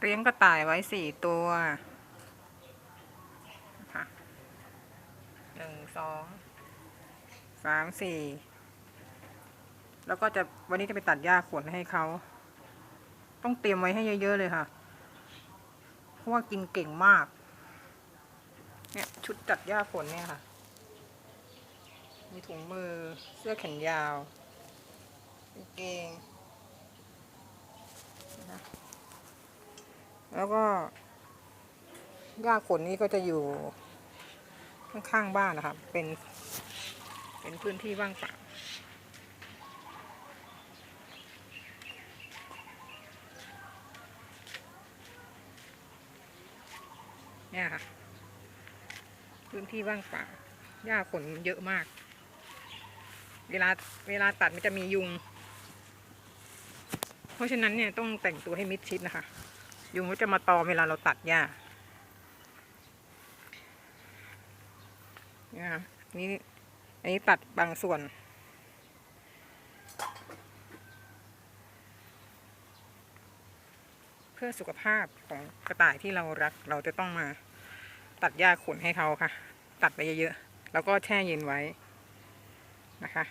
เลี้ยงกระต่ายไว้สี่ตัวค่ะหนึ่งสองสามสี่แล้วก็จะวันนี้จะไปตัดหญ้าขนให้เขา ต้องเตรียมไว้ให้เยอะ ๆ เลยค่ะ เพราะว่ากินเก่งมาก เนี่ยชุดตัดหญ้าขนเนี่ยค่ะ มีถุงมือเสื้อแขนยาวกางเกงนะคะ แล้วก็หญ้าขนนี้ก็จะอยู่ข้างๆบ้านนะคะเป็น เป็นพื้นที่ว่างเปล่าเนี่ยค่ะ พื้นที่ว่างเปล่าหญ้าขนเยอะมาก เวลาเวลาตัดมันจะมียุง เพราะฉะนั้นเนี่ยต้องแต่งตัวให้มิดชิดนะคะ ยุงก็จะมาตอมเวลาเราตัดหญ้านี่ยค่ะนี่อันนี้ตัดบางส่วน เพื่อสุขภาพของกระต่ายที่เรารักเราจะต้องมาตัดหญ้าขุนให้เขาค่ะ ตัดไปเยอะๆ แล้วก็แช่เย็นไว้นะคะ